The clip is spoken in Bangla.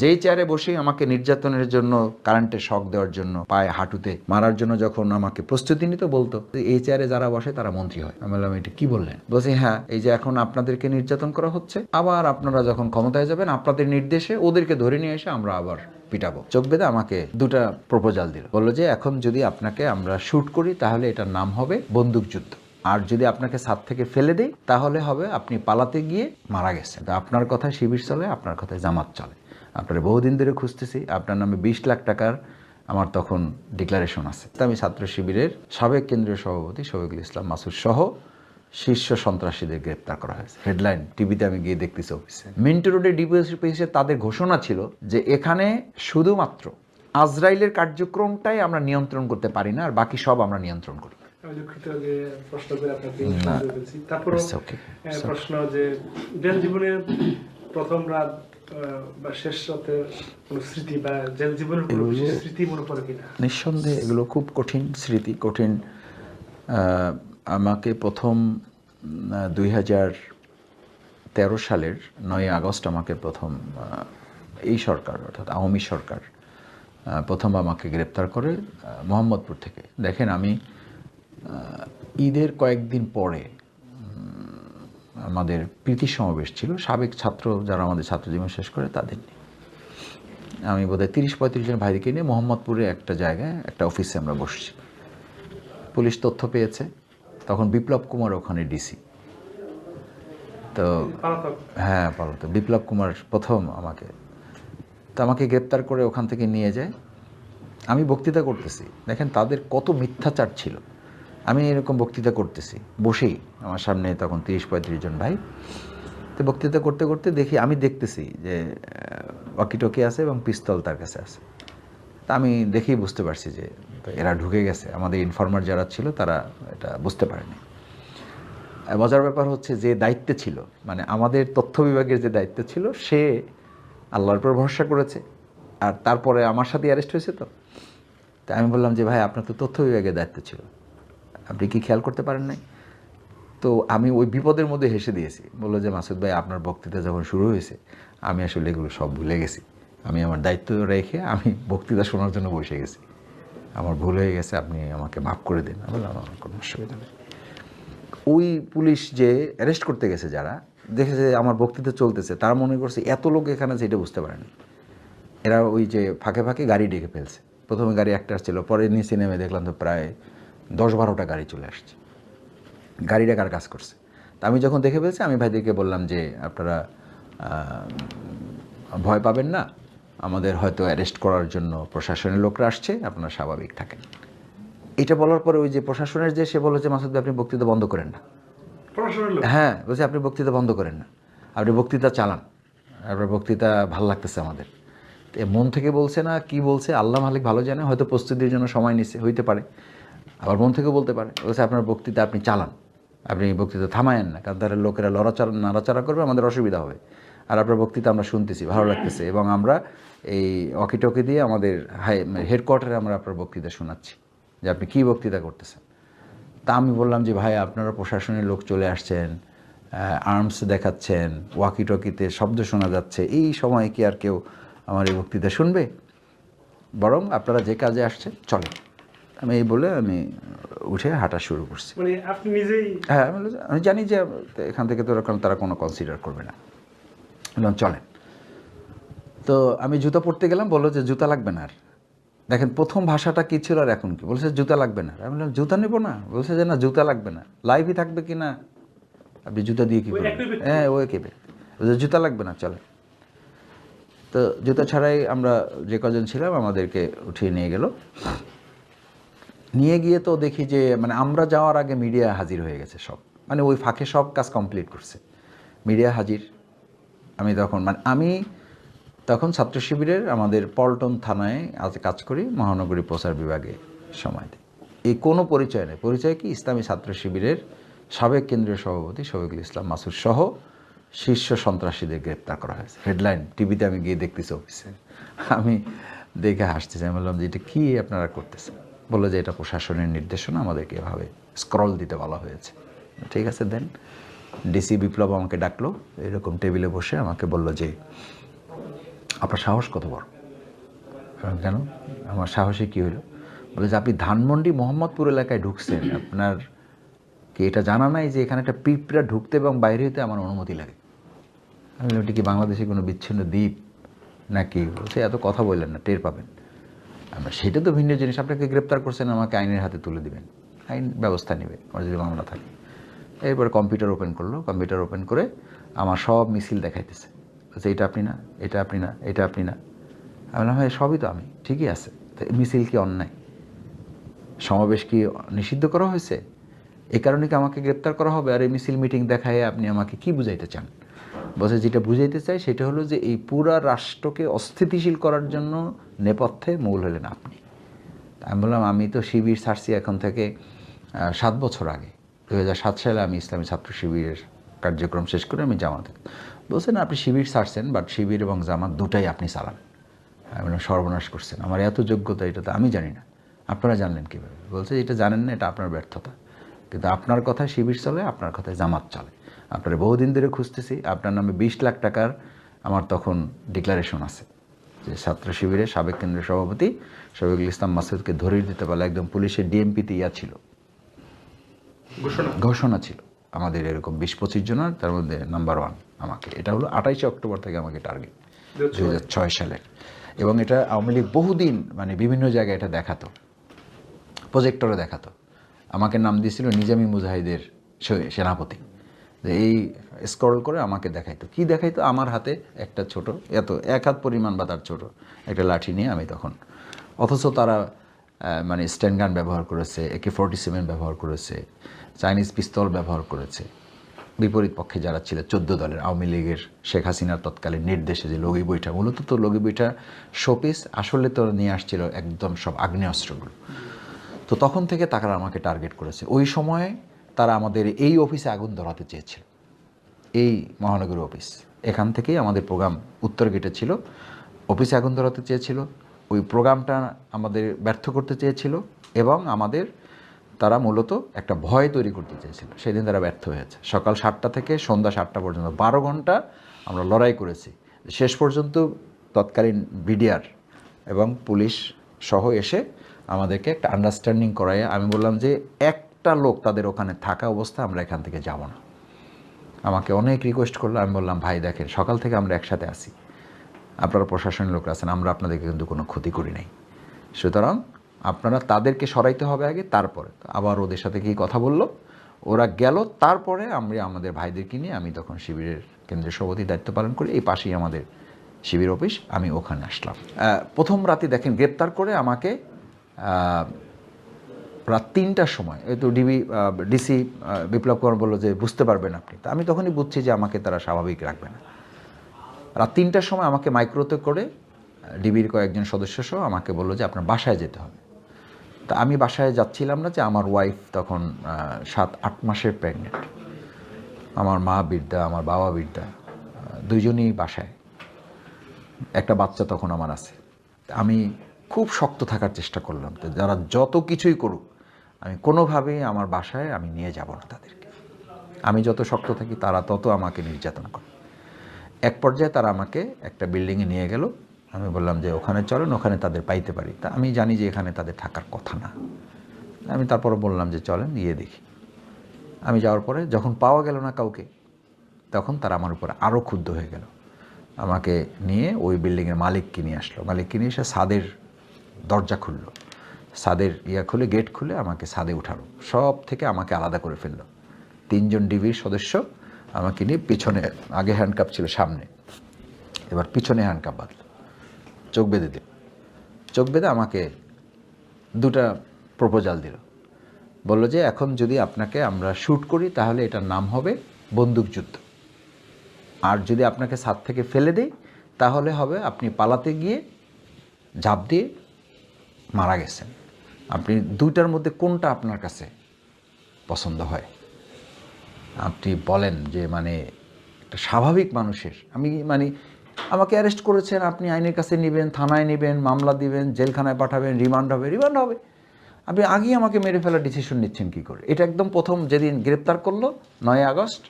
যেই চেয়ারে বসে আমাকে নির্যাতনের জন্য কারেন্টে শক দেওয়ার জন্য, পায়ে হাঁটুতে মারার জন্য যখন আমাকে প্রস্তুতি নিত, বলতো, এই চেয়ারে যারা বসে, তারা মন্ত্রী হয়। আমি বললাম, এটা কি বললেন? বলছি হ্যাঁ এই যে এখন আপনাদেরকে নির্যাতন করা হচ্ছে, আবার আপনারা যখন ক্ষমতায় যাবেন, আপনাদের নির্দেশে ওদেরকে ধরে নিয়ে এসে আমরা আবার পিটাবো। চোখ বেঁধে আমাকে দুটা প্রপোজাল দিল। বলল যে, এখন যদি আপনাকে আমরা শুট করি, তাহলে এটার নাম হবে বন্দুকযুদ্ধ আর যদি আপনাকে ছাদ থেকে ফেলে দেই, তাহলে হবে আপনি পালাতে গিয়ে মারা গেছেন। আপনার কথায় শিবির চলে, আপনার কথায় জামাত চলে। আপনার বহুদিন ধরে খুঁজতেছি। আপনার নামে বিশ লাখ টাকার আমার তখন ডিক্লারেশন আছে। আমি ছাত্র শিবিরের সাবেক কেন্দ্রীয় সভাপতি শফিকুল ইসলাম মাসুদ সহ শীর্ষ সন্ত্রাসীদের গ্রেপ্তার করা হয়েছে। হেডলাইন টিভিতে আমি গিয়ে দেখতেছি অফিসে। মিন্টু রোডে ডিপিএসে তাদের ঘোষণা ছিল যে এখানে শুধুমাত্র আজরাইলের কার্যক্রমটাই আমরা নিয়ন্ত্রণ করতে পারি না আর বাকি সব আমরা নিয়ন্ত্রণ করি। আমি দুঃখিত যে প্রশ্ন যে জীবনের প্রথম রাত বা শেষ রাতের কোনো স্মৃতি বা জেল জীবনের কোনো স্মৃতি মনে পড়ে কিনা? নিঃসন্দেহে এগুলো খুব কঠিন স্মৃতি কঠিন আমাকে প্রথম দুই হাজার তেরো সালের নয় আগস্ট আমাকে প্রথম এই সরকার অর্থাৎ আওয়ামী সরকার প্রথম আমাকে গ্রেপ্তার করে মোহাম্মদপুর থেকে। দেখেন আমি ঈদের কয়েকদিন পরে আমাদের প্রীতি সমাবেশ ছিল। সাবেক ছাত্র যারা আমাদের ছাত্র জীবন শেষ করে তাদের নিয়ে। আমি বোধহয় তিরিশ পঁয়ত্রিশ জন ভাইকে নিয়ে মোহাম্মদপুরে একটা জায়গায় একটা অফিসে আমরা বসছি। পুলিশ তথ্য পেয়েছে। তখন বিপ্লব কুমার ওখানে ডিসি তো হ্যাঁ পালত বিপ্লব কুমার প্রথম আমাকে। তো আমাকে গ্রেপ্তার করে ওখান থেকে নিয়ে যায়। আমি বক্তৃতা করতেছি। দেখেন তাদের কত মিথ্যাচার ছিল। আমি এরকম বক্তৃতা করতেছি, বসেই আমার সামনে তখন তিরিশ পঁয়ত্রিশ জন ভাই। তো বক্তৃতা করতে করতে দেখি, আমি দেখতেছি যে ওয়াকিটকি আছে এবং পিস্তল তার কাছে আছে। তা আমি দেখেই বুঝতে পারছি যে এরা ঢুকে গেছে। আমাদের ইনফর্মার যারা ছিল, তারা এটা বুঝতে পারেনি। মজার ব্যাপার হচ্ছে যে দায়িত্বে ছিল মানে আমাদের তথ্য বিভাগের যে দায়িত্ব ছিল, সে আল্লাহর উপর ভরসা করেছে। আর তারপরে আমার সাথে অ্যারেস্ট হয়েছে তো। তা আমি বললাম যে, ভাই, আপনার তো তথ্য বিভাগের দায়িত্ব ছিল। আপনি কি খেয়াল করতে পারেন নাই? তো আমি ওই বিপদের মধ্যে হেসে দিয়েছি। বলল যে, মাসুদ ভাই, আপনার বক্তৃতা যখন শুরু হয়েছে, আমি আসলে এগুলো সব ভুলে গেছি। আমি আমার দায়িত্ব রেখে আমি বক্তৃতা শোনার জন্য বসে গেছি। আমার ভুল হয়ে গেছে, আপনি আমাকে মাফ করে দিন। আমি বললাম আমার কোনো অসুবিধা নেই। ওই পুলিশ যে অ্যারেস্ট করতে গেছে যারা, দেখেছে আমার বক্তৃতা চলতেছে, তারা মনে করছে এত লোক এখানে আছে এটা বুঝতে পারেনি। এরা ওই যে ফাঁকে ফাঁকে গাড়ি ডেকে ফেলছে। প্রথমে গাড়ি একটা আসছিল, পরে নিচে নেমে দেখলাম তো প্রায় দশ বারোটা গাড়ি চলে আসছে। গাড়িটা কার কাজ করছে? তা আমি যখন দেখে ফেলছি আমি ভাইদেরকে বললাম যে আপনারা ভয় পাবেন না। আমাদের হয়তো অ্যারেস্ট করার জন্য প্রশাসনের লোকরা আসছে আপনারা স্বাভাবিক থাকেন। এটা বলার পরে ওই যে প্রশাসনের যে সে বলেছে মাসুদ ভাই, আপনি বক্তৃতা বন্ধ করেন না। হ্যাঁ বলছে আপনি বক্তৃতা বন্ধ করেন না। আপনি বক্তৃতা চালান। আপনার বক্তৃতা ভালো লাগতেছে আমাদের। মন থেকে বলছে না কি বলছে আল্লাহ মালিক ভালো জানে হয়তো প্রস্তুতির জন্য সময় নিচ্ছে হইতে পারে। আবার মন থেকেও বলতে পারে। বলছে, আপনার বক্তৃতা আপনি চালান। আপনি বক্তৃতা থামায়েন না, কারণ তারা লোকেরা লড়াচড়া, নাড়াচাড়া করবে, আমাদের অসুবিধা হবে। আর আপনার বক্তৃতা আমরা শুনতেছি, ভালো লাগতেছে। এবং আমরা এই অকিটকি দিয়ে আমাদের হাই, হেডকোয়ার্টারে আমরা আপনার বক্তৃতা শোনাচ্ছি, যে আপনি কী বক্তৃতা করতেছেন। তা আমি বললাম যে, ভাই, আপনারা প্রশাসনের লোক চলে আসছেন আর্মস দেখাচ্ছেন ওয়াকি টকিতে শব্দ শোনা যাচ্ছে। এই সময় কি আর কেউ আমার এই বক্তৃতা শুনবে? বরং আপনারা যে কাজে আসছেন চলে আমি এই বলে আমি উঠে হাঁটা শুরু করছি। মানে আপনি নিজেই হ্যাঁ আমি জানি যে এখান থেকে তো এরকম তারা কোনো কনসিডার করবে না। বললাম চলেন। তো আমি জুতা পরতে গেলাম বলল যে জুতা লাগবে না আর। দেখেন প্রথম ভাষাটা কী ছিল আর এখন কি? বলছে জুতা লাগবে না। আমি বললাম জুতা নেব না? বলছে যে না জুতা লাগবে না। লাইভই থাকবে কি না? আপনি জুতা দিয়ে কী করবেন? হ্যাঁ ওই কেবে বলছে জুতা লাগবে না চলে তো জুতা ছাড়াই আমরা যে কজন ছিলাম আমাদেরকে উঠিয়ে নিয়ে গেল। নিয়ে গিয়ে তো দেখি যে মানে আমরা যাওয়ার আগে মিডিয়া হাজির হয়ে গেছে সব। মানে ওই ফাঁকে সব কাজ কমপ্লিট করছে। মিডিয়া হাজির। আমি তখন মানে আমি তখন ছাত্র শিবিরের আমাদের পল্টন থানায় আজ কাজ করি, মহানগরী প্রচার বিভাগে সময় এই কোনো পরিচয় নেই। পরিচয় কি? ইসলামী ছাত্র শিবিরের সাবেক কেন্দ্রীয় সভাপতি শফিকুল ইসলাম মাসুদ সহ শীর্ষ সন্ত্রাসীদের গ্রেপ্তার করা হয়েছে। হেডলাইন, টিভিতে আমি গিয়ে দেখতেছি অফিসে। আমি দেখে হাসতেছি। আমি বললাম যে, এটা কী আপনারা করতেছেন? বলল যে এটা প্রশাসনের নির্দেশনা, আমাদেরকে এভাবে স্ক্রল দিতে বলা হয়েছে। ঠিক আছে দেন ডিসি বিপ্লব আমাকে ডাকলো, এরকম টেবিলে বসে আমাকে বলল যে, আপনার সাহস কত বড়? কেন? আমার সাহসে কী হলো? বলে যে, আপনি ধানমন্ডি মোহাম্মদপুর এলাকায় ঢুকছেন, আপনার কি এটা জানা নাই যে এখানে একটা পিঁপড়া ঢুকতে এবং বাইরে হতে আমার অনুমতি লাগে? আমি ওটা কি বাংলাদেশে কোনো বিচ্ছিন্ন দ্বীপ নাকি? বলছে, এত কথা বললেন না, টের পাবেন। আমরা সেটা তো ভিন্ন জিনিস। আপনাকে গ্রেপ্তার করছেন, আমাকে আইনের হাতে তুলে দিবেন। আইন ব্যবস্থা নেবে, আমার যদি মামলা থাকে। এরপরে কম্পিউটার ওপেন করল, কম্পিউটার ওপেন করে আমার সব মিছিল দেখাইতেছে। বলছে, এটা আপনি না, এটা আপনি না, এটা আপনি না। আমি বললাম হ্যাঁ সবই তো আমি, ঠিকই আছে। মিছিল কি অন্যায়? সমাবেশ কি নিষিদ্ধ করা হয়েছে? এই কারণে কি আমাকে গ্রেপ্তার করা হবে? আর এই মিছিল মিটিং দেখায় আপনি আমাকে কি বুঝাইতে চান? বলছে যেটা বুঝাইতে চাই, সেটা হলো যে এই পুরা রাষ্ট্রকে অস্থিতিশীল করার জন্য নেপথ্যে মূল হলেন আপনি। আমি বললাম, আমি তো শিবির ছাড়ছি এখন থেকে সাত বছর আগে। দু সাত সালে আমি ইসলামী ছাত্র শিবিরের কার্যক্রম শেষ করে আমি জামাতে। বলছেন, আপনি শিবির ছাড়ছেন বাট শিবির এবং জামাত দুটাই আপনি চালান। আমি বললাম, সর্বনাশ করছেন। আমার এত যোগ্যতা, এটা তো আমি জানি না। আপনারা জানলেন কীভাবে? বলছে, এটা জানেন না, এটা আপনার ব্যর্থতা। কিন্তু আপনার কথায় শিবির চলে, আপনার কথায় জামাত চলে। আপনারা বহুদিন ধরে খুঁজতেছি। আপনার নামে বিশ লাখ টাকার আমার তখন ডিক্লারেশন আছে যে ছাত্র শিবিরের সাবেক কেন্দ্রীয় সভাপতি শফিকুল ইসলাম মাসুদকে ধরিয়ে দিতে পারলে একদম পুলিশের ডিএমপিতে ইয়া ছিল। ঘোষণা? ছিল। আমাদের এরকম বিশ পঁচিশ জনের তার মধ্যে নাম্বার ওয়ান আমাকে। এটা হলো আঠাইশে অক্টোবর থেকে আমাকে টার্গেট দু হাজার ছয়। সালের। এবং এটা আওয়ামী লীগ বহুদিন মানে বিভিন্ন জায়গায় এটা দেখাতো প্রজেক্টরে দেখাতো। আমাকে নাম দিয়েছিল নিজামী মুজাহিদের সেনাপতি। এই স্ক্রল করে আমাকে দেখাইতো। কি দেখাইতো? আমার হাতে একটা ছোট, এত, এক হাত পরিমাণ বা তার ছোট একটা লাঠি নিয়ে আমি তখন। অথচ তারা মানে স্ট্যান্ড গান ব্যবহার করেছে, একে ফোরটি সেভেন ব্যবহার করেছে, চাইনিজ পিস্তল ব্যবহার করেছে। বিপরীত পক্ষে যারা ছিল, চোদ্দ দলের আওয়ামী লীগের শেখ হাসিনার তৎকালীন নির্দেশে যে লগি বইটা মূলত তো লগি বইটা শোপিস আসলে তো নিয়ে আসছিল একদম সব আগ্নেয়াস্ত্রগুলো। তো তখন থেকে তারা আমাকে টার্গেট করেছে। ওই সময়ে তারা আমাদের এই অফিসে আগুন ধরাতে চেয়েছিল। এই মহানগর অফিস। এখান থেকেই আমাদের প্রোগ্রাম উত্তর গেটে ছিল। অফিসে আগুন ধরাতে চেয়েছিল। ওই প্রোগ্রামটা আমাদের ব্যর্থ করতে চেয়েছিল এবং আমাদের তারা মূলত একটা ভয় তৈরি করতে চেয়েছিল। সেদিন তারা ব্যর্থ হয়েছে। সকাল সাতটা থেকে সন্ধ্যা সাতটা পর্যন্ত বারো ঘণ্টা আমরা লড়াই করেছি। শেষ পর্যন্ত তৎকালীন বিডিআর এবং পুলিশ সহ এসে আমাদেরকে একটা আন্ডারস্ট্যান্ডিং করায় আমি বললাম যে একটা লোক তাদের ওখানে থাকা অবস্থা আমরা এখান থেকে যাব না। আমাকে অনেক রিকোয়েস্ট করল, আমি বললাম, ভাই, দেখেন, সকাল থেকে আমরা একসাথে আসি আপনারা প্রশাসনের লোকরা আছেন, আমরা আপনাদেরকে কিন্তু কোনো ক্ষতি করি নাই। সুতরাং আপনারা তাদেরকে সরাইতে হবে আগে, তারপরে। আবার ওদের সাথে কি কথা বলল। ওরা গেল, তারপরে আমরা আমাদের ভাইদেরকে নিয়ে আমি তখন শিবিরের কেন্দ্রীয় সভাপতি দায়িত্ব পালন করি এই পাশেই আমাদের শিবির অফিস, আমি ওখানে আসলাম। প্রথম রাতে দেখেন গ্রেপ্তার করে আমাকে রাত তিনটার সময় তো ডিবি ডিসি বিপ্লব কুমার বলল যে বুঝতে পারবেন আপনি। তা আমি তখনই বুঝছি যে আমাকে তারা স্বাভাবিক রাখবে না। রাত তিনটার সময় আমাকে মাইক্রোতে করে ডিবির কয়েকজন সদস্য সহ আমাকে বলল যে আপনার বাসায় যেতে হবে। তা আমি বাসায় যাচ্ছিলাম না যে আমার ওয়াইফ তখন সাত আট মাসের প্রেগনেন্ট আমার মা বৃদ্ধা আমার বাবা বৃদ্ধা আহ, দুইজনই বাসায়। একটা বাচ্চা তখন আমার আছে। আমি খুব শক্ত থাকার চেষ্টা করলাম। যারা যত কিছুই করুক আমি কোনোভাবেই আমার বাসায় আমি নিয়ে যাব না তাদেরকে। আমি যত শক্ত থাকি তারা তত আমাকে নির্যাতন করে। এক পর্যায়ে তারা আমাকে একটা বিল্ডিংয়ে নিয়ে গেল। আমি বললাম যে, ওখানে চলেন, ওখানে তাদের পাইতে পারি। তা আমি জানি যে এখানে তাদের থাকার কথা না। আমি তারপরে বললাম যে, চলেন, গিয়ে দেখি। আমি যাওয়ার পরে যখন পাওয়া গেল না কাউকে, তখন তারা আমার উপর আরও ক্ষুব্ধ হয়ে গেল। আমাকে নিয়ে ওই বিল্ডিংয়ের মালিককে নিয়ে আসলো। মালিককে নিয়ে এসে সাদের দরজা খুললো। ছাদের ইয়া খুলে গেট খুলে আমাকে ছাদে উঠালো। সব থেকে আমাকে আলাদা করে ফেলল। তিনজন ডিবির সদস্য আমাকে নিয়ে পিছনে, আগে হ্যান্ডকাপ ছিল সামনে, এবার পিছনে হ্যান্ডকাপ বাঁধলো। চোখ বেঁধে দিল। চোখ বেঁধে আমাকে দুটা প্রপোজাল দিল। বলল যে, এখন যদি আপনাকে আমরা শ্যুট করি, তাহলে এটার নাম হবে বন্দুকযুদ্ধ আর যদি আপনাকে ছাদ থেকে ফেলে দেই, তাহলে হবে আপনি পালাতে গিয়ে ঝাঁপ দিয়ে মারা গেছেন। আপনি দুইটার মধ্যে কোনটা আপনার কাছে পছন্দ হয়? আপনি বলেন যে মানে একটা স্বাভাবিক মানুষের, আমি মানে আমাকে অ্যারেস্ট করেছেন, আপনি আইনের কাছে নেবেন, থানায় নেবেন, মামলা দিবেন, জেলখানায় পাঠাবেন, রিমান্ড হবে রিমান্ড হবে। আপনি আগেই আমাকে মেরে ফেলার ডিসিশন নিচ্ছেন কী করে? এটা একদম প্রথম যেদিন গ্রেপ্তার করল, নয় আগস্ট